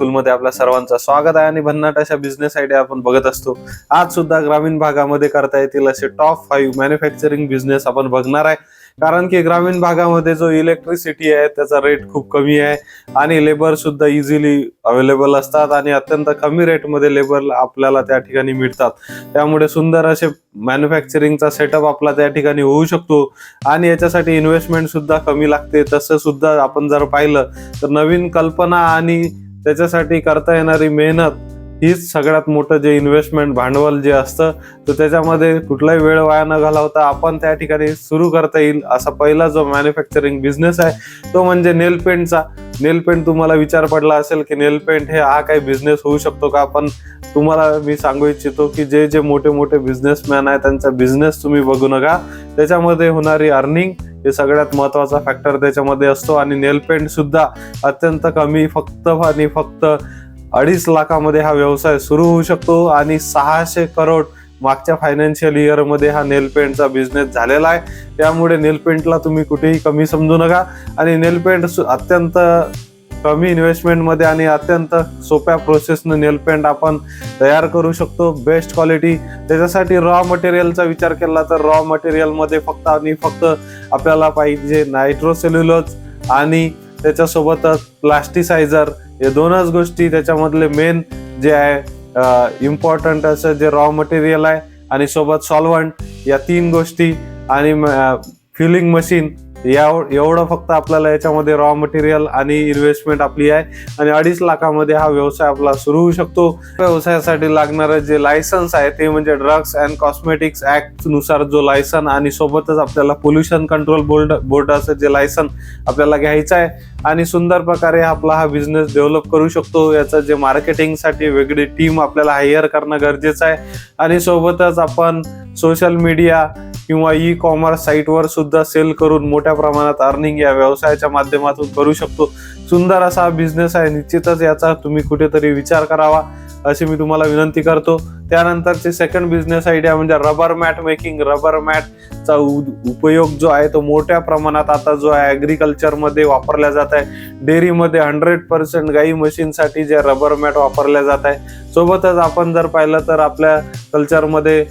मध्ये आपल्या सर्वांचं स्वागत आहे आणि भन्नाट अशा बिझनेस आयडिया आपण बघत असतो. आज सुद्धा ग्रामीण भागामध्ये करता येतील असे टॉप फाईव्ह मॅन्युफॅक्चरिंग बिझनेस आपण बघणार आहे. कारण की ग्रामीण भागामध्ये जो इलेक्ट्रिसिटी आहे त्याचा रेट खूप कमी आहे आणि लेबर सुद्धा इझिली अवेलेबल असतात आणि अत्यंत कमी रेटमध्ये लेबर आपल्याला त्या ठिकाणी मिळतात. त्यामुळे सुंदर असे मॅन्युफॅक्चरिंगचा सेटअप आपला त्या ठिकाणी होऊ शकतो आणि याच्यासाठी इन्व्हेस्टमेंट सुद्धा कमी लागते. तसं सुद्धा आपण जर पाहिलं तर नवीन कल्पना आणि त्याच्यासाठी करता येणारी मेहनत हीच सगळ्यात मोठं जे इन्व्हेस्टमेंट भांडवल जे असतं तर त्याच्यामध्ये कुठलाही वेळ वाया न घालवता आपण त्या ठिकाणी सुरू करता येईल असा पहिला जो मॅन्युफॅक्चरिंग बिझनेस आहे तो म्हणजे नेल पेंटचा नेल पेंट तुम्हाला विचार पडला असेल की नेल पेंट हे हा काही बिझनेस होऊ शकतो का? पण तुम्हाला मी सांगू इच्छितो की जे जे मोठे मोठे बिझनेसमॅन आहे त्यांचा बिझनेस तुम्ही बघू नका. त्याच्यामध्ये होणारी अर्निंग हे सगळ्यात महत्त्वाचा फॅक्टर त्याच्यामध्ये असतो. आणि नेल पेंट सुद्धा अत्यंत कमी फक्त आणि फक्त अडीच लाखामध्ये हा व्यवसाय सुरू होऊ शकतो. आणि सहाशे करोड मागच्या फायनान्शियल इयरमध्ये हा नेलपेंटचा बिझनेस झालेला आहे. त्यामुळे नेलपेंटला तुम्ही कुठेही कमी समजू नका. आणि नेलपेंट सु- अत्यंत कमी इन्व्हेस्टमेंटमध्ये आणि अत्यंत सोप्या प्रोसेसनं नेल पेंट आपण तयार करू शकतो. बेस्ट क्वालिटी त्याच्यासाठी रॉ मटेरियलचा विचार केला तर रॉ मटेरियलमध्ये फक्त आणि फक्त आपल्याला पाहिजे नायट्रोसेल्युलोज आणि त्याच्यासोबतच प्लास्टिसायझर हे दोनच गोष्टी त्याच्यामधले मेन जे आहे इम्पॉर्टंट असं जे रॉ मटेरियल आहे आणि सोबत सॉल्वंट या तीन गोष्टी आणि फिलिंग मशीन या एवढं फक्त आपल्याला याच्यामध्ये रॉ मटेरियल आणि इन्व्हेस्टमेंट आपली आहे. आणि अडीच लाखामध्ये हा व्यवसाय आपला सुरू होऊ शकतो. व्यवसायासाठी लागणारं जे लायसन्स आहे ते म्हणजे ड्रग्स अँड कॉस्मेटिक्स ऍक्टनुसार जो लायसन आणि सोबतच आपल्याला पोल्युशन कंट्रोल बोर्ड बोर्डाचं जे लायसन आपल्याला घ्यायचं आहे. आणि सुंदर प्रकारे आपला हा बिझनेस डेव्हलप करू शकतो. याचं जे मार्केटिंगसाठी वेगळी टीम आपल्याला हायर करणं गरजेचं आहे. आणि सोबतच आपण सोशल मीडिया किंवा ई कॉमर्स साईटवर सुद्धा सेल करून मोठ्या प्रमाणात अर्निंग या व्यवसायाच्या माध्यमातून करू शकतो. सुंदर असा बिझनेस आहे. निश्चितच याचा तुम्ही कुठेतरी विचार करावा. अशी मी तुम्हाला विनंती करतो. त्यानंतरचे सेकंड बिझनेस आयडिया म्हणजे रबर मॅट मेकिंग रबर मॅटचा उपयोग जो आहे तो मोठ्या प्रमाणात आता जो आहे ॲग्रिकल्चरमध्ये वापरला जात आहे. डेअरीमध्ये हंड्रेड पर्सेंट गाई म्हशींसाठी जे रबर मॅट वापरल्या जात आहे. सोबतच आपण जर पाहिलं तर आपल्या कल्चरमध्ये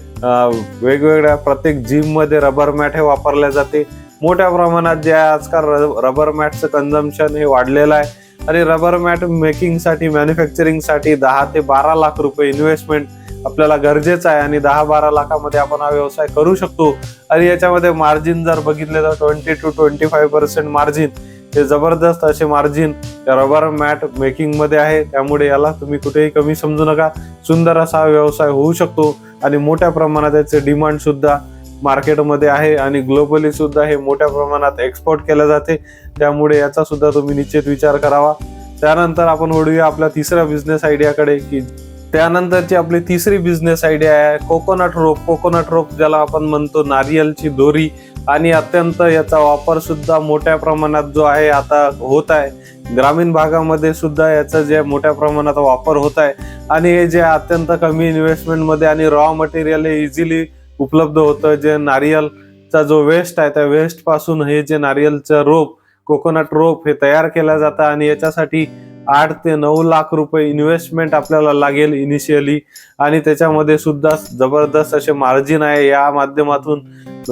वेगवेगळ्या प्रत्येक जिममध्ये रबर मॅट हे वापरल्या जाते. मोठ्या प्रमाणात जे आहे आजकाल र- रबर मॅटचं कन्झम्पशन हे वाढलेलं आहे. आणि रबर मॅट मेकिंगसाठी मॅन्युफॅक्चरिंगसाठी दहा ते बारा लाख रुपये इन्व्हेस्टमेंट आपल्याला गरजेचं आहे आणि दहा बारा लाखामध्ये आपण हा व्यवसाय करू शकतो. आणि याच्यामध्ये मार्जिन जर बघितले तर twenty two twenty five percent margin हे जबरदस्त असे मार्जिन रबर मॅट मेकिंगमध्ये आहे. त्यामुळे याला तुम्ही कुठेही कमी समजू नका. सुंदर असा व्यवसाय होऊ शकतो आणि मोठ्या प्रमाणात याचे डिमांड सुद्धा मार्केटमध्ये आहे आणि ग्लोबली सुद्धा हे मोठ्या प्रमाणात एक्सपोर्ट केलं जाते. त्यामुळे याचा सुद्धा तुम्ही निश्चित विचार करावा. त्यानंतर आपण वळूया आपल्या तिसऱ्या बिझनेस आयडियाकडे की त्यानंतरची आपली तिसरी बिझनेस आयडिया आहे कोकोनट रोप कोकोनट रोप ज्याला आपण म्हणतो नारियलची दोरी. आणि अत्यंत याचा वापर सुद्धा मोठ्या प्रमाणात जो आहे आता होत आहे. ग्रामीण भागामध्ये सुद्धा याचा जे मोठ्या प्रमाणात वापर होत आहे. आणि हे जे अत्यंत कमी इन्व्हेस्टमेंटमध्ये आणि रॉ मटेरियल हे इझिली उपलब्ध होतं. जे नारियलचा जो वेस्ट आहे त्या वेस्टपासून हे जे नारियलचं रोप कोकोनट रोप हे तयार केलं जातं. आणि याच्यासाठी आठ ते नऊ लाख रुपये इन्व्हेस्टमेंट आपल्याला लागेल इनिशियली आणि त्याच्यामध्ये सुद्धा जबरदस्त असे मार्जिन आहे. या माध्यमातून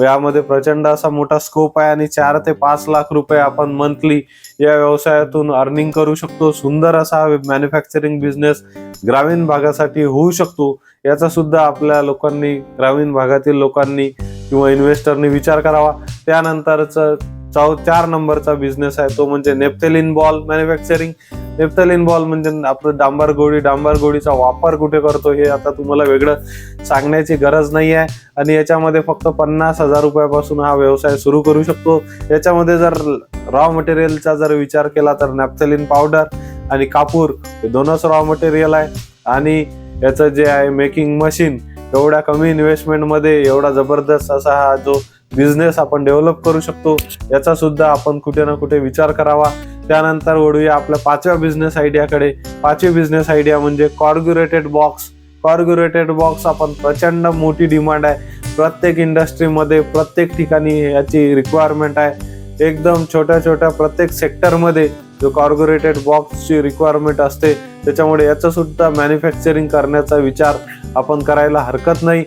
यामध्ये प्रचंड असा मोठा स्कोप आहे. आणि चार ते पाच लाख रुपये आपण मंथली या व्यवसायातून अर्निंग करू शकतो. सुंदर असा मॅन्युफॅक्चरिंग बिझनेस ग्रामीण भागासाठी होऊ शकतो. याचा सुद्धा आपल्या लोकांनी ग्रामीण भागातील लोकांनी किंवा इन्व्हेस्टरनी विचार करावा. त्यानंतरच चौ चार नंबरचा बिझनेस आहे. तो म्हणजे naphthalene ball manufacturing naphthalene ball म्हणजे आपलं डांबर गोळी डांबर गोळीचा वापर कुठे करतो हे आता तुम्हाला वेगळं सांगण्याची गरज नाही आहे. आणि याच्यामध्ये फक्त पन्नास हजार रुपयापासून हा व्यवसाय सुरू करू शकतो. याच्यामध्ये जर रॉ मटेरियलचा जर विचार केला तर नॅप्थलिन पावडर आणि कापूर हे दोनच रॉ मटेरियल आहे. आणि याचं जे आहे मेकिंग मशीन एवढ्या कमी इन्व्हेस्टमेंटमध्ये एवढा जबरदस्त असा हा जो बिझनेस आपण डेव्हलप करू शकतो याचा सुद्धा आपण कुठे ना कुठे विचार करावा. त्यानंतर वळूया आपल्या पाचव्या बिझनेस आयडियाकडे पाचवी बिझनेस आयडिया म्हणजे कॉर्ग्युरेटेड बॉक्स कॉर्ग्युरेटेड बॉक्स आपण प्रचंड मोठी डिमांड आहे. प्रत्येक इंडस्ट्रीमध्ये प्रत्येक ठिकाणी याची रिक्वायरमेंट आहे. एकदम छोट्या छोट्या प्रत्येक सेक्टरमध्ये जो कॉर्पोरेटेड बॉक्सची रिक्वायरमेंट असते त्याच्यामुळे याचं सुद्धा मॅन्युफॅक्चरिंग करण्याचा विचार आपण करायला हरकत नाही.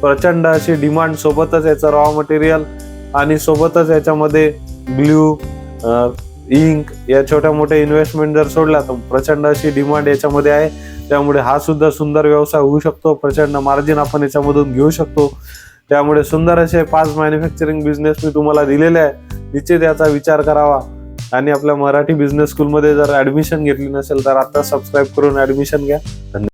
प्रचंड अशी डिमांड सोबतच याचं रॉ मटेरियल आणि सोबतच याच्यामध्ये ग्ल्यू इंक या छोट्या मोठ्या इन्व्हेस्टमेंट जर सोडला तर प्रचंड अशी डिमांड याच्यामध्ये आहे. त्यामुळे हा सुद्धा सुंदर व्यवसाय होऊ शकतो. प्रचंड मार्जिन आपण याच्यामधून घेऊ शकतो. त्यामुळे सुंदर असे पाच मॅन्युफॅक्चरिंग बिझनेस मी तुम्हाला दिलेले आहे. निश्चित याचा विचार करावा. आणि आपल्या मराठी बिझनेस स्कूलमध्ये जर ऍडमिशन घेतली नसेल तर आता सबस्क्राईब करून ऍडमिशन घ्या. धन्यवाद.